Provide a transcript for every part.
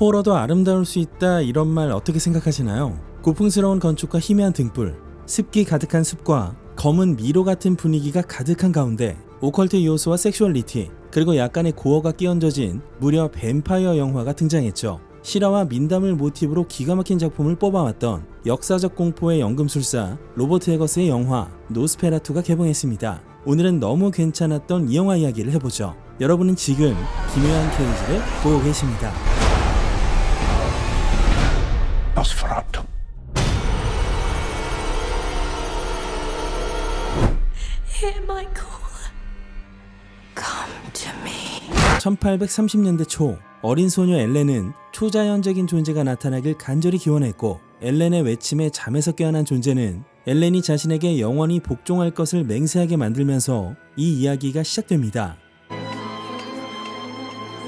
호러도 아름다울 수 있다 이런 말 어떻게 생각하시나요? 고풍스러운 건축과 희미한 등불, 습기 가득한 숲과 검은 미로 같은 분위기가 가득한 가운데 오컬트 요소와 섹슈얼리티 그리고 약간의 고어가 끼얹어진 무려 뱀파이어 영화가 등장했죠. 실화와 민담을 모티브로 기가 막힌 작품을 뽑아왔던 역사적 공포의 연금술사 로버트 에거스의 영화 노스페라투가 개봉했습니다. 오늘은 너무 괜찮았던 이 영화 이야기를 해보죠. 여러분은 지금 김요한 케이지를 보고 계십니다. Nosferatu. Hear my call. Come to me. 1830년대 초 어린 소녀 엘렌은 초자연적인 존재가 나타나길 간절히 기원했고 엘렌의 외침에 잠에서 깨어난 존재는 엘렌이 자신에게 영원히 복종할 것을 맹세하게 만들면서 이 이야기가 시작됩니다.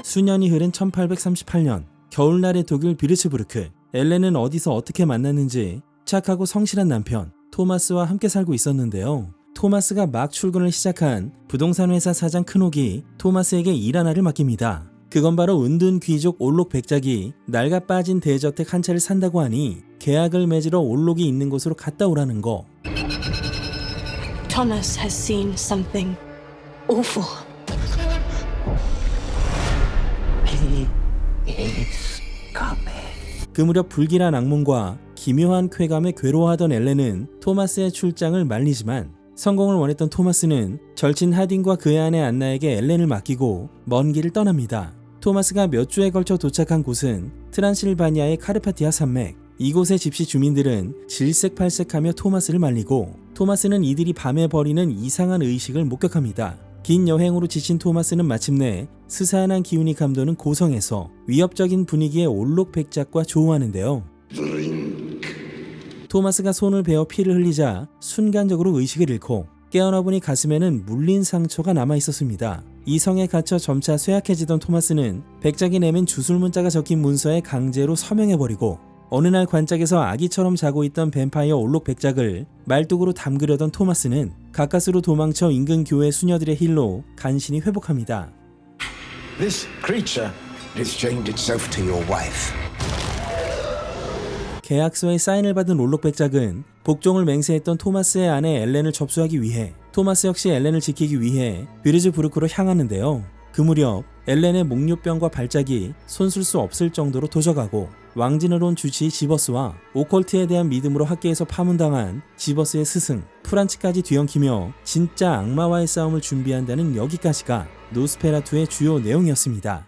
수년이 흐른 1838년 겨울날의 독일 비르츠부르크 엘렌은 어디서 어떻게 만났는지 착하고 성실한 남편 토마스와 함께 살고 있었는데요. 토마스가 막 출근을 시작한 부동산 회사 사장 큰옥이 토마스에게 일 하나를 맡깁니다. 그건 바로 은둔 귀족 올록 백작이 낡아 빠진 대저택 한 채를 산다고 하니 계약을 맺으러 올록이 있는 곳으로 갔다 오라는 거. Thomas has seen something awful. He is coming. 그 무렵 불길한 악몽과 기묘한 쾌감에 괴로워하던 엘렌은 토마스의 출장을 말리지만 성공을 원했던 토마스는 절친 하딘과 그의 아내 안나에게 엘렌을 맡기고 먼 길을 떠납니다. 토마스가 몇 주에 걸쳐 도착한 곳은 트란실바니아의 카르파티아 산맥. 이곳의 집시 주민들은 질색팔색하며 토마스를 말리고 토마스는 이들이 밤에 벌이는 이상한 의식을 목격합니다. 긴 여행으로 지친 토마스는 마침내 스산한 기운이 감도는 고성에서 위협적인 분위기의 올록 백작과 조우하는데요. 토마스가 손을 베어 피를 흘리자 순간적으로 의식을 잃고 깨어나 보니 가슴에는 물린 상처가 남아 있었습니다. 이 성에 갇혀 점차 쇠약해지던 토마스는 백작이 내민 주술문자가 적힌 문서에 강제로 서명해버리고 어느 날 관짝에서 아기처럼 자고 있던 뱀파이어 올록 백작을 말뚝으로 담그려던 토마스는 가까스로 도망쳐 인근 교회 수녀들의 힐로 간신히 회복합니다. This creature has chained itself to your wife. 계약서에 사인을 받은 롤록 백작은 복종을 맹세했던 토마스의 아내 엘렌을 접수하기 위해 토마스 역시 엘렌을 지키기 위해 비르즈부르크로 향하는데요. 그 무렵 엘렌의 목류병과 발작이 손쓸 수 없을 정도로 도져가고 왕진을 온 주치 지버스와 오컬트에 대한 믿음으로 학계에서 파문당한 지버스의 스승 프란츠까지 뒤엉키며 진짜 악마와의 싸움을 준비한다는 여기까지가 노스페라투의 주요 내용이었습니다.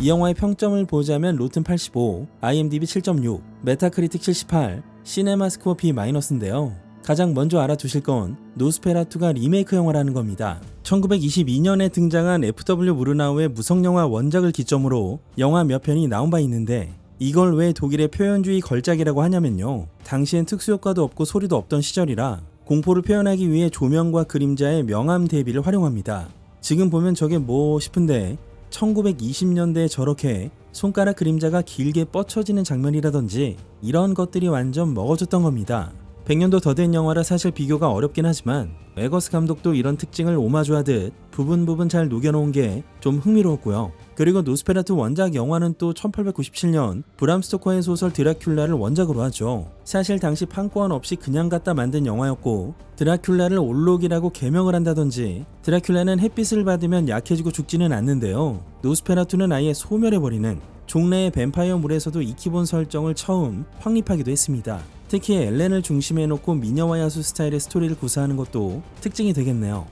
이 영화의 평점을 보자면 로튼 85, IMDb 7.6, 메타크리틱 78, 시네마스코어 B 마이너스인데요. 가장 먼저 알아두실 건 노스페라투가 리메이크 영화라는 겁니다. 1922년에 등장한 FW 무르나우의 무성영화 원작을 기점으로 영화 몇 편이 나온 바 있는데 이걸 왜 독일의 표현주의 걸작이라고 하냐면요. 당시엔 특수효과도 없고 소리도 없던 시절이라 공포를 표현하기 위해 조명과 그림자의 명암 대비를 활용합니다. 지금 보면 저게 뭐 싶은데 1920년대에 저렇게 손가락 그림자가 길게 뻗쳐지는 장면이라든지 이런 것들이 완전 먹어줬던 겁니다. 100년도 더 된 영화라 사실 비교가 어렵긴 하지만 에거스 감독도 이런 특징을 오마주하듯 부분 부분 잘 녹여놓은 게 좀 흥미로웠고요. 그리고 노스페라투 원작 영화는 또 1897년 브람 스토커의 소설 드라큘라를 원작으로 하죠. 사실 당시 판권 없이 그냥 갖다 만든 영화였고 드라큘라를 올록이라고 개명을 한다든지 드라큘라는 햇빛을 받으면 약해지고 죽지는 않는데요. 노스페라투는 아예 소멸해버리는 종래의 뱀파이어 물에서도 익히본 설정을 처음 확립하기도 했습니다. 특히 엘렌을 중심에 놓고 미녀와 야수 스타일의 스토리를 구사하는 것도 특징이 되겠네요.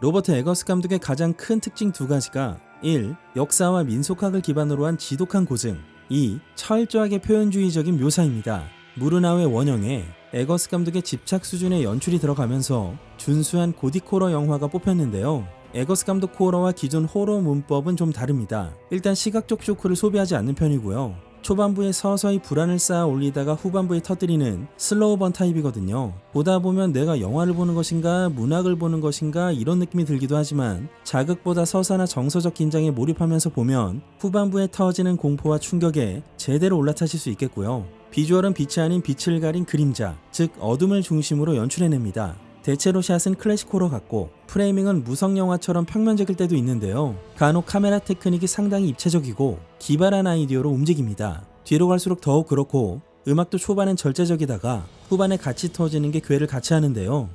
로버트 에거스 감독의 가장 큰 특징 두 가지가 1. 역사와 민속학을 기반으로 한 지독한 고증 2. 철저하게 표현주의적인 묘사입니다. 무르나우의 원형에 에거스 감독의 집착 수준의 연출이 들어가면서 준수한 고딕 호러 영화가 뽑혔는데요. 에거스 감독 호러와 기존 호러 문법은 좀 다릅니다. 일단 시각적 쇼크를 소비하지 않는 편이고요. 초반부에 서서히 불안을 쌓아 올리다가 후반부에 터뜨리는 슬로우 번 타입이거든요. 보다 보면 내가 영화를 보는 것인가 문학을 보는 것인가 이런 느낌이 들기도 하지만 자극보다 서사나 정서적 긴장에 몰입하면서 보면 후반부에 터지는 공포와 충격에 제대로 올라타실 수 있겠고요. 비주얼은 빛이 아닌 빛을 가린 그림자, 즉 어둠을 중심으로 연출해냅니다. 대체로 샷은 클래식 호러 같고 프레이밍은 무성 영화처럼 평면적일 때도 있는데요. 간혹 카메라 테크닉이 상당히 입체적이고 기발한 아이디어로 움직입니다. 뒤로 갈수록 더욱 그렇고 음악도 초반엔 절제적이다가 후반에 같이 터지는 게 괴를 같이 하는데요.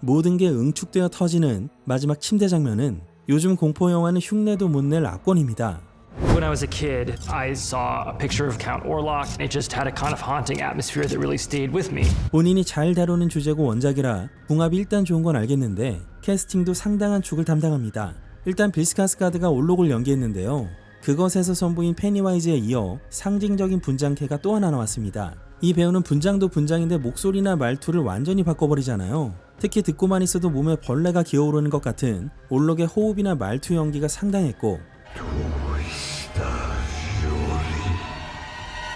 모든 게 응축되어 터지는 마지막 침대 장면은 요즘 공포 영화는 흉내도 못 낼 악권입니다. When I was a kid, I saw a picture of Count Orlok. It just had a kind of haunting atmosphere that really stayed with me. 본인이 잘 다루는 주제고 원작이라 궁합이 일단 좋은 건 알겠는데 캐스팅도 상당한 축을 담당합니다. 일단 빌 스카스가드가 올록을 연기했는데요. 그것에서 선보인 페니와이즈에 이어 상징적인 분장캐가 또 하나 나왔습니다. 이 배우는 분장도 분장인데 목소리나 말투를 완전히 바꿔버리잖아요. 특히 듣고만 있어도 몸에 벌레가 기어오르는 것 같은 올록의 호흡이나 말투 연기가 상당했고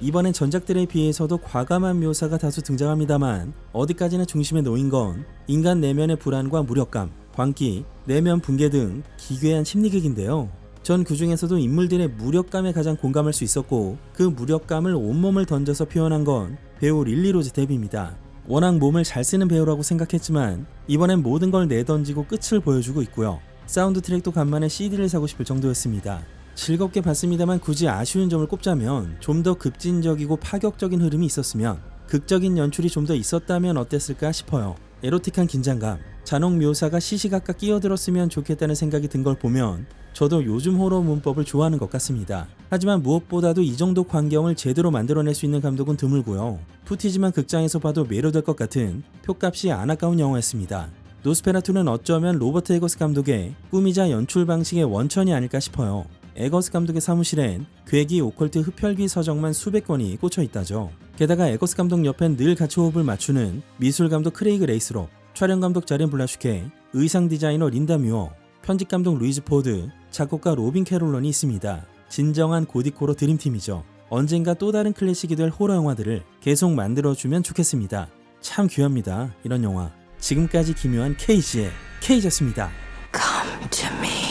이번엔 전작들에 비해서도 과감한 묘사가 다수 등장합니다만 어디까지나 중심에 놓인 건 인간 내면의 불안과 무력감, 광기, 내면 붕괴 등 기괴한 심리극인데요. 전 그 중에서도 인물들의 무력감에 가장 공감할 수 있었고 그 무력감을 온몸을 던져서 표현한 건 배우 릴리 로즈 데뷔입니다. 워낙 몸을 잘 쓰는 배우라고 생각했지만 이번엔 모든 걸 내던지고 끝을 보여주고 있고요. 사운드 트랙도 간만에 CD를 사고 싶을 정도였습니다. 즐겁게 봤습니다만 굳이 아쉬운 점을 꼽자면 좀 더 급진적이고 파격적인 흐름이 있었으면 극적인 연출이 좀 더 있었다면 어땠을까 싶어요. 에로틱한 긴장감, 잔혹 묘사가 시시각각 끼어들었으면 좋겠다는 생각이 든 걸 보면 저도 요즘 호러 문법을 좋아하는 것 같습니다. 하지만 무엇보다도 이 정도 광경을 제대로 만들어낼 수 있는 감독은 드물고요. 푸티지만 극장에서 봐도 매료될 것 같은 표값이 안 아까운 영화였습니다. 노스페라투는 어쩌면 로버트 에거스 감독의 꾸미자 연출 방식의 원천이 아닐까 싶어요. 에거스 감독의 사무실엔 괴기 오컬트 흡혈귀 서적만 수백 권이 꽂혀 있다죠. 게다가 에거스 감독 옆엔 늘 같이 호흡을 맞추는 미술 감독 크레이그 레이스로, 촬영 감독 자렌 블라슈케, 의상 디자이너 린다 뮤어, 편집 감독 루이즈 포드, 작곡가 로빈 캐롤런이 있습니다. 진정한 고디코로 드림팀이죠. 언젠가 또 다른 클래식이 될 호러 영화들을 계속 만들어주면 좋겠습니다. 참 귀합니다. 이런 영화. 지금까지 기묘한 케이지의 케이지였습니다. Come to me.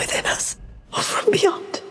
Within us or from beyond?